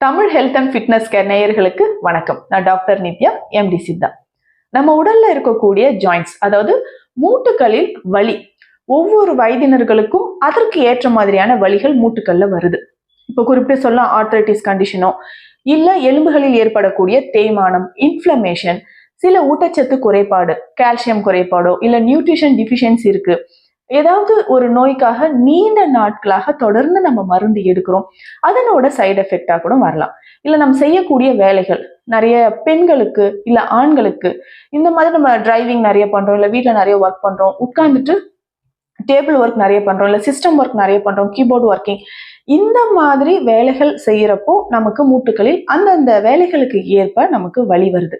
Tamil health and fitness care நேயர்களுக்கு வணக்கம். நான் டாக்டர் நித்யா எம்டி சித்தா. நம்ம உடல்ல இருக்கக்கூடிய ஜாயின்ட்ஸ் அதாவது மூட்டுகளில் வலி ஒவ்வொரு வயதினர்களுக்கும் அதற்கு ஏற்ற மாதிரியான வலிகள் மூட்டுக்கல்ல வருது. இப்போ குறிப்பிட்டு சொல்ல ஆர்த்ரைட்டிஸ் கண்டிஷனோ இல்ல எலும்புகளில் ஏற்படக்கூடிய தேய்மானம் இன்ஃப்ளமேஷன் சில ஊட்டச்சத்து குறைபாடு கால்சியம் குறைபாடோ இல்ல நியூட்ரிஷன் டிஃபிஷியன்சி இருக்கு ஏதாவது ஒரு நோய்க்காக நீண்ட நாட்களாக தொடர்ந்து நம்ம மருந்து எடுக்கிறோம். அதனோட சைடு எஃபெக்டாக கூட வரலாம். இல்லை நம்ம செய்யக்கூடிய வேலைகள் நிறைய பெண்களுக்கு இல்லை ஆண்களுக்கு இந்த மாதிரி நம்ம டிரைவிங் நிறைய பண்ணுறோம் இல்லை வீட்டில் நிறைய ஒர்க் பண்ணுறோம் உட்காந்துட்டு டேபிள் ஒர்க் நிறைய பண்ணுறோம் இல்லை சிஸ்டம் ஒர்க் நிறைய பண்ணுறோம் கீபோர்டு ஒர்க்கிங் இந்த மாதிரி வேலைகள் செய்கிறப்போ நமக்கு மூட்டுகளில் அந்தந்த வேலைகளுக்கு ஏற்ப நமக்கு வழி வருது.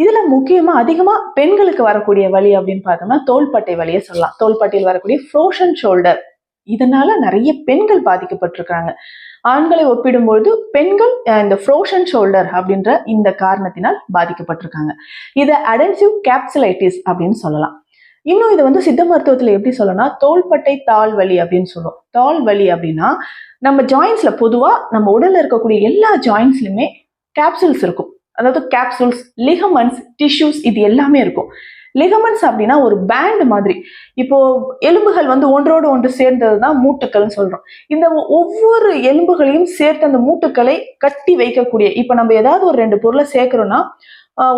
இதுல முக்கியமா அதிகமா பெண்களுக்கு வரக்கூடிய வலி அப்படின்னு பார்த்தோம்னா தோள்பட்டை வலியை சொல்லலாம். தோள்பட்டையில் வரக்கூடிய ஃப்ரோஷன் ஷோல்டர் இதனால நிறைய பெண்கள் பாதிக்கப்பட்டிருக்காங்க ஆண்களை ஒப்பிடும்பொழுது பெண்கள் இந்த ஃப்ரோஷன் ஷோல்டர் அப்படின்ற இந்த காரணத்தினால் பாதிக்கப்பட்டிருக்காங்க. இதை அடென்சிவ் கேப்சுலைட்டிஸ் அப்படின்னு சொல்லலாம். இன்னும் இதை வந்து சித்த மருத்துவத்தில் எப்படி சொல்லணும்னா தோள்பட்டை தாள் வலி அப்படின்னு சொல்லுவோம். தாள் வலி அப்படின்னா நம்ம ஜாயின்ஸ்ல பொதுவாக நம்ம உடல்ல இருக்கக்கூடிய எல்லா ஜாயின்ஸ்லையுமே கேப்சூல்ஸ் இருக்கும். அதாவது கேப்சூல்ஸ் லிகமன்ஸ் டிஷ்யூஸ் இது எல்லாமே இருக்கும். லிகமன்ஸ் அப்படின்னா ஒரு பேண்ட் மாதிரி. இப்போ எலும்புகள் வந்து ஒன்றோடு ஒன்று சேர்ந்தது தான் மூட்டுக்கள்னு சொல்றோம். இந்த ஒவ்வொரு எலும்புகளையும் சேர்த்து அந்த மூட்டுக்களை கட்டி வைக்கக்கூடிய இப்போ நம்ம ஏதாவது ஒரு ரெண்டு பொருளை சேர்க்கிறோம்னா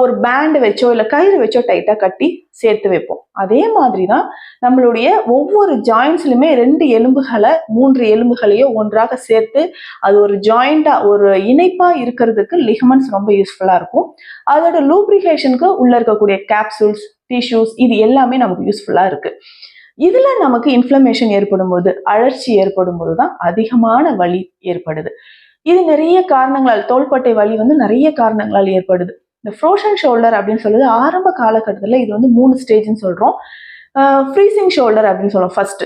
ஒரு பேண்டு வச்சோ இல்லை கயிறு வச்சோ டைட்டாக கட்டி சேர்த்து வைப்போம். அதே மாதிரி தான் நம்மளுடைய ஒவ்வொரு ஜாயின்ஸ்லையுமே ரெண்டு எலும்புகளை மூன்று எலும்புகளையோ ஒன்றாக சேர்த்து அது ஒரு ஜாயிண்டாக ஒரு இணைப்பாக இருக்கிறதுக்கு லிகமன்ஸ் ரொம்ப யூஸ்ஃபுல்லாக இருக்கும். அதோட லூப்ரிகேஷனுக்கு உள்ளே இருக்கக்கூடிய கேப்சூல்ஸ் டிஷ்யூஸ் இது எல்லாமே நமக்கு யூஸ்ஃபுல்லாக இருக்குது இதில் நமக்கு இன்ஃப்ளமேஷன் ஏற்படும் போது அழற்சி ஏற்படும் போது தான் அதிகமான வலி ஏற்படுது. இது நிறைய காரணங்களால் தோள்பட்டை வலி வந்து நிறைய காரணங்களால் ஏற்படுது. இந்த ஃப்ரோஷன் ஷோல்டர் அப்படின்னு சொல்லுது ஆரம்ப காலகட்டத்தில் இது வந்து மூணு ஸ்டேஜ்னு சொல்கிறோம் ஃப்ரீசிங் ஷோல்டர் அப்படின்னு சொல்லுவோம் ஃபர்ஸ்ட்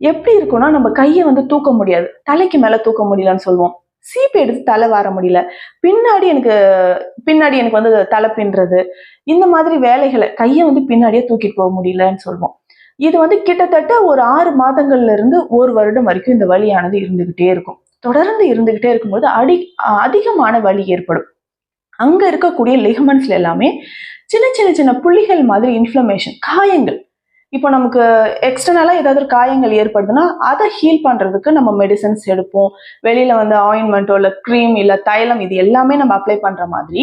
எப்படி இருக்கும்னா நம்ம கையை வந்து தூக்க முடியாது. தலைக்கு மேலே தூக்க முடியலன்னு சொல்லுவோம். சீப்பு எடுத்து தலை வார முடியல. பின்னாடி எனக்கு பின்னாடி எனக்கு வந்து தலை பின்றது இந்த மாதிரி வேலைகளை கையை வந்து பின்னாடியே தூக்கிட்டு போக முடியலன்னு சொல்லுவோம். இது வந்து கிட்டத்தட்ட ஒரு ஆறு மாதங்கள்ல இருந்து ஒரு வருடம் வரைக்கும் இந்த வலியானது இருந்துகிட்டே இருக்கும். தொடர்ந்து இருந்துகிட்டே இருக்கும்போது அடி அதிகமான வலி ஏற்படும். அங்க இருக்கக்கூடிய லிகமெண்ட்ஸ்ல எல்லாமே சின்ன சின்ன சின்ன புள்ளிகள் மாதிரி இன்ஃப்ளமேஷன் காயங்கள். இப்போ நமக்கு எக்ஸ்டர்னலாக ஏதாவது ஒரு காயங்கள் ஏற்படுதுன்னா அதை ஹீல் பண்ணுறதுக்கு நம்ம மெடிசன்ஸ் எடுப்போம். வெளியில் வந்து ஆயின்மெண்ட்டோ இல்லை க்ரீம் இல்லை தைலம் இது எல்லாமே நம்ம அப்ளை பண்ணுற மாதிரி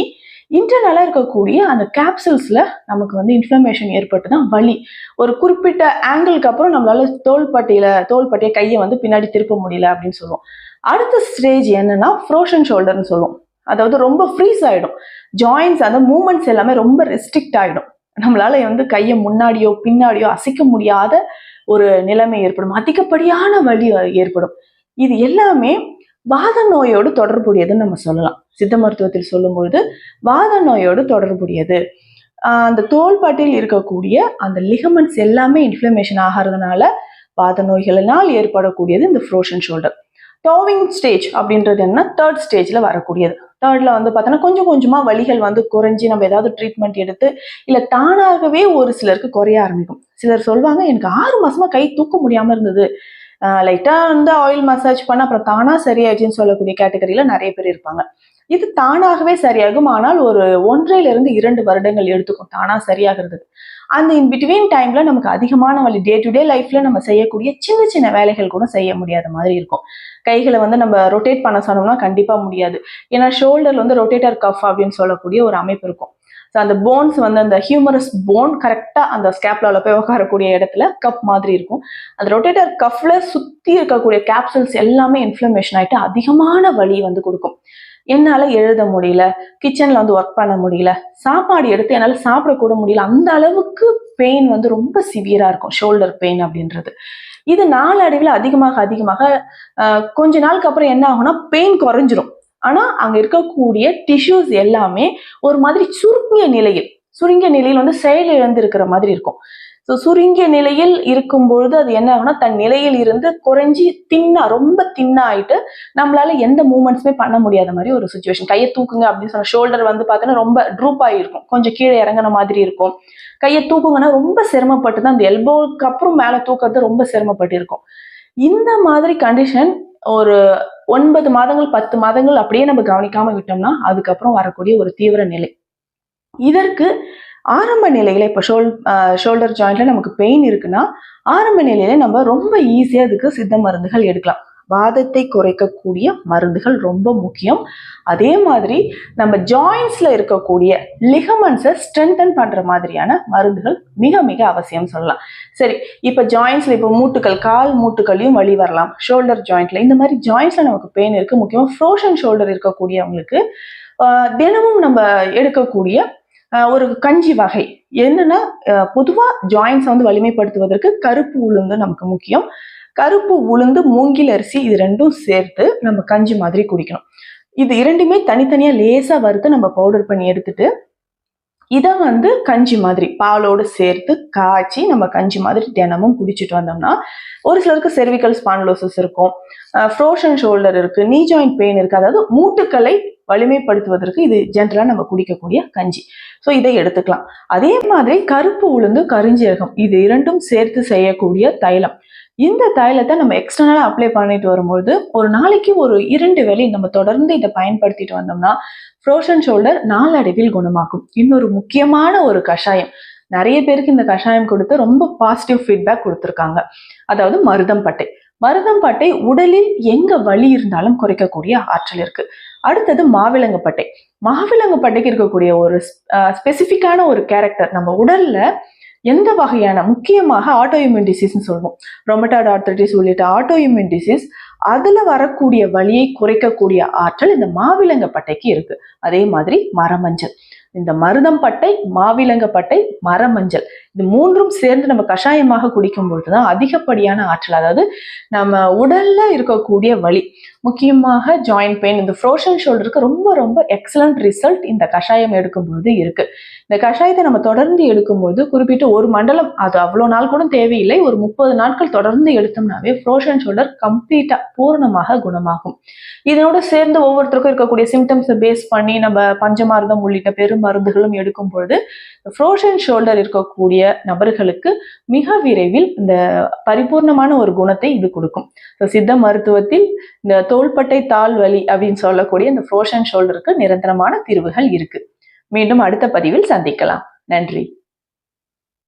இன்டர்னலாக இருக்கக்கூடிய அந்த கேப்சூல்ஸில் நமக்கு வந்து இன்ஃப்ளமேஷன் ஏற்பட்டு தான் வலி. ஒரு குறிப்பிட்ட ஆங்கிளுக்கு அப்புறம் நம்மளால தோள்பட்டையில தோள்பட்டையை கையை வந்து பின்னாடி திருப்ப முடியல அப்படின்னு சொல்லுவோம். அடுத்த ஸ்டேஜ் என்னன்னா ஃப்ரோஷன் ஷோல்டர்னு சொல்லுவோம். அதாவது ரொம்ப ஃப்ரீஸ் ஆகிடும் ஜாயின்ஸ் அந்த மூமெண்ட்ஸ் எல்லாமே ரொம்ப ரெஸ்ட்ரிக்ட் ஆகிடும் நம்மளால வந்து கையை முன்னாடியோ பின்னாடியோ அசைக்க முடியாத ஒரு நிலைமை ஏற்படும். அதிகப்படியான வலி ஏற்படும். இது எல்லாமே வாத நோயோடு தொடர்புடையதுன்னு நம்ம சொல்லலாம். சித்த மருத்துவத்தில் சொல்லும்பொழுது வாத நோயோடு தொடர்புடையது. அந்த தோள்பாட்டில் இருக்கக்கூடிய அந்த லிகமெண்ட்ஸ் எல்லாமே இன்ஃப்ளமேஷன் ஆகிறதுனால வாத நோய்களினால் ஏற்படக்கூடியது இந்த ஃப்ரோஷன் ஷோல்டர் டோவிங் ஸ்டேஜ் அப்படின்றது என்ன? தேர்ட் ஸ்டேஜில் வரக்கூடியது. தேர்ட்ல வந்து பார்த்தோன்னா கொஞ்சம் கொஞ்சமா வலிகள் வந்து குறைஞ்சி நம்ம ஏதாவது ட்ரீட்மெண்ட் எடுத்து இல்ல தானாகவே ஒரு சிலருக்கு குறைய ஆரம்பிக்கும். சிலர் சொல்லுவாங்க எனக்கு ஆறு மாசமா கை தூக்க முடியாம இருந்தது. லைட்டா வந்து ஆயில் மசாஜ் பண்ண அப்புறம் தானாக சரியாயிடுச்சுன்னு சொல்லக்கூடிய கேட்டகரியில நிறைய பேர் இருப்பாங்க. இது தானாகவே சரியாகும். ஆனால் ஒரு ஒன்றையிலிருந்து இரண்டு வருடங்கள் எடுத்துக்கும் தானா சரியாகிறது. அந்த இன் பிட்வீன் டைம்ல நமக்கு அதிகமான வழி டே டு டே லைஃப்ல நம்ம செய்யக்கூடிய சின்ன சின்ன வேலைகள் கூட செய்ய முடியாத மாதிரி இருக்கும். கைகளை வந்து நம்ம ரொட்டேட் பண்ண சொன்னோம்னா கண்டிப்பா முடியாது. ஏன்னா ஷோல்டர்ல வந்து ரொட்டேட்டர் கஃப் அப்படின்னு சொல்லக்கூடிய ஒரு அமைப்பு இருக்கும். ஸோ அந்த போன்ஸ் வந்து அந்த ஹியூமரஸ் போன் கரெக்டாக அந்த ஸ்கேப்லாவில் போய் உட்காரக்கூடிய இடத்துல கப் மாதிரி இருக்கும். அந்த ரொட்டேட்டர் கஃப்ல சுற்றி இருக்கக்கூடிய கேப்சூல்ஸ் எல்லாமே இன்ஃப்ளமேஷன் ஆயிட்டு அதிகமான வலி வந்து கொடுக்கும். என்னால எழுத முடியல கிச்சன்ல வந்து ஒர்க் பண்ண முடியல சாப்பாடு எடுத்து என்னால சாப்பிடக்கூட முடியல. அந்த அளவுக்கு பெயின் வந்து ரொம்ப சிவியரா இருக்கும் ஷோல்டர் பெயின் அப்படின்றது. இது நாளடைவில் அதிகமாக அதிகமாக ஆஹ், கொஞ்ச நாளுக்கு அப்புறம் என்ன ஆகும்னா பெயின் குறைஞ்சிரும். ஆனா அங்க இருக்கக்கூடிய டிஷ்யூஸ் எல்லாமே ஒரு மாதிரி சுருங்கிய நிலையில் சுருங்கிய நிலையில் வந்து செயல் இழந்திருக்கிற மாதிரி இருக்கும். ஸோ சுருங்கிய நிலையில் இருக்கும் பொழுது அது என்ன ஆகும்னா தன் நிலையில் இருந்து குறைஞ்சி தின்னா ரொம்ப தின்னா ஆயிட்டு நம்மளால எந்த மூமெண்ட்ஸுமே பண்ண முடியாத மாதிரி ஒரு சுச்சுவேஷன் கையை தூக்குங்க அப்படின்னு சொன்ன ஷோல்டர் வந்து பார்த்தோன்னா ரொம்ப ட்ரூப் ஆகிருக்கும் கொஞ்சம் கீழே இறங்குன மாதிரி இருக்கும். கையை தூக்குங்கன்னா ரொம்ப சிரமப்பட்டு தான் அந்த எல்போவுக்கு அப்புறம் மேலே தூக்குறது ரொம்ப சிரமப்பட்டு இருக்கும். இந்த மாதிரி கண்டிஷன் ஒரு ஒன்பது மாதங்கள் பத்து மாதங்கள் அப்படியே நம்ம கவனிக்காம விட்டோம்னா அதுக்கப்புறம் வரக்கூடிய ஒரு தீவிர நிலை. இதற்கு ஆரம்ப நிலையில இப்போ ஷோல் ஷோல்டர் ஜாயிண்ட்ல நமக்கு பெயின் இருக்குன்னா ஆரம்ப நிலையில நம்ம ரொம்ப ஈஸியா அதுக்கு சித்த மருந்துகள் எடுக்கலாம். வாதத்தை குறைக்கக்கூடிய மருந்துகள் ரொம்ப முக்கியம். அதே மாதிரி நம்ம ஜாயின்ஸ்ல இருக்கக்கூடிய லிகமன்ஸை ஸ்ட்ரென்தன் பண்ற மாதிரியான மருந்துகள் மிக மிக அவசியம் சொல்லலாம். சரி இப்போ ஜாயின்ஸ்ல இப்போ மூட்டுகள் கால் மூட்டுகளையும் வழி வரலாம். ஷோல்டர் ஜாயிண்ட்ல இந்த மாதிரி ஜாயின்ஸ்ல நமக்கு பெயின் இருக்கு. முக்கியமாக ஃப்ரோஷன் ஷோல்டர் இருக்கக்கூடியவங்களுக்கு தினமும் நம்ம எடுக்கக்கூடிய ஒரு கஞ்சி வகை. என்னன்னா பொதுவாக பொதுவா ஜாயின்ஸை வந்து வலிமைப்படுத்துவதற்கு கருப்பு உளுந்து நமக்கு முக்கியம். கருப்பு உளுந்து மூங்கில் அரிசி இது ரெண்டும் சேர்த்து நம்ம கஞ்சி மாதிரி குடிக்கணும். இது இரண்டுமே தனித்தனியா லேசா வறுத்து நம்ம பவுடர் பண்ணி எடுத்துட்டு இதை வந்து கஞ்சி மாதிரி பாலோடு சேர்த்து காய்ச்சி நம்ம கஞ்சி மாதிரி தினமும் குடிச்சிட்டு வந்தோம்னா ஒரு சிலருக்கு செர்விக்கல் ஸ்பான்லோசஸ் இருக்கும் ஃப்ரோஷன் ஷோல்டர் இருக்கு நீ ஜாயிண்ட் பெயின் இருக்கு அதாவது மூட்டுக்களை வலிமைப்படுத்துவதற்கு இது ஜென்ரலாக நம்ம குடிக்கக்கூடிய கஞ்சி. ஸோ இதை எடுத்துக்கலாம். அதே மாதிரி கருப்பு உளுந்து கரிஞ்சீரகம் இது இரண்டும் சேர்த்து செய்யக்கூடிய தைலம். இந்த தைலத்தை நம்ம எக்ஸ்டர்னலாக அப்ளை பண்ணிட்டு வரும்போது ஒரு நாளைக்கு ஒரு இரண்டு வேலை நம்ம தொடர்ந்து இதை பயன்படுத்திட்டு வந்தோம்னா ஃப்ரோஷன் ஷோல்டர் நாளடைவில் குணமாகும் இன்னொரு முக்கியமான ஒரு கஷாயம். நிறைய பேருக்கு இந்த கஷாயம் கொடுத்து ரொம்ப பாசிட்டிவ் ஃபீட்பேக் கொடுத்துருக்காங்க. அதாவது மருதம் பட்டை. மருதம் பட்டை உடலில் எங்க வலி இருந்தாலும் குறைக்கக்கூடிய ஆற்றல் இருக்கு. அடுத்தது மாவிலங்கு பட்டை. மாவிலங்கு பட்டைக்கு இருக்கக்கூடிய ஒரு ஸ்பெசிஃபிக்கான ஒரு கேரக்டர் நம்ம உடல்ல எந்த வகையான முக்கியமாக ஆட்டோ இம்யூன் டிசீஸ்னு சொல்லுவோம் ரொமட்டாய்டு ஆர்த்தரைட்டிஸ் உள்ளிட்ட ஆட்டோ இம்யூன் டிசீஸ் அதுல வரக்கூடிய வழியை குறைக்கக்கூடிய ஆற்றல் இந்த மாவிலங்க பட்டைக்கு இருக்கு. அதே மாதிரி மரமஞ்சள். இந்த மருதம் பட்டை மாவிலங்க பட்டை மரமஞ்சள். இது மூன்றும் சேர்ந்து நம்ம கஷாயமாக குடிக்கும் பொழுதுதான் அதிகப்படியான ஆற்றல். அதாவது நம்ம உடல்ல இருக்கக்கூடிய வலி. முக்கியமாக ஜாயிண்ட் பெயின் இந்த ஃப்ரோஷன் ஷோல்டருக்கு ரொம்ப ரொம்ப எக்ஸலண்ட் ரிசல்ட் இந்த கஷாயம் எடுக்கும்பொழுது இருக்கு. இந்த கஷாயத்தை நம்ம தொடர்ந்து எடுக்கும்போது குறிப்பிட்ட ஒரு மண்டலம் அது அவ்வளோ நாள் கூட தேவையில்லை ஒரு முப்பது நாட்கள் தொடர்ந்து எடுத்தோம்னாவே ஃப்ரோஷன் ஷோல்டர் கம்ப்ளீட்டா பூர்ணமாக குணமாகும். இதனோடு சேர்ந்து ஒவ்வொருத்தருக்கும் இருக்கக்கூடிய சிம்டம்ஸை பேஸ் பண்ணி நம்ம பஞ்சமார்தம் உள்ளிட்ட பெரும் மருந்துகளும் எடுக்கும் பொழுது ஃப்ரோஷன் ஷோல்டர் இருக்கக்கூடிய நபர்களுக்கு மிக விரைவில் இந்த பரிபூர்ணமான ஒரு குணத்தை இது கொடுக்கும். சித்த மருத்துவத்தில் இந்த தோள்பட்டை தாள் வலி அப்படின்னு சொல்லக்கூடிய இந்த ஃப்ரோஷன் ஷோல்டருக்கு நிரந்தரமான தீர்வுகள் இருக்கு. மீண்டும் அடுத்த பதிவில் சந்திக்கலாம். நன்றி.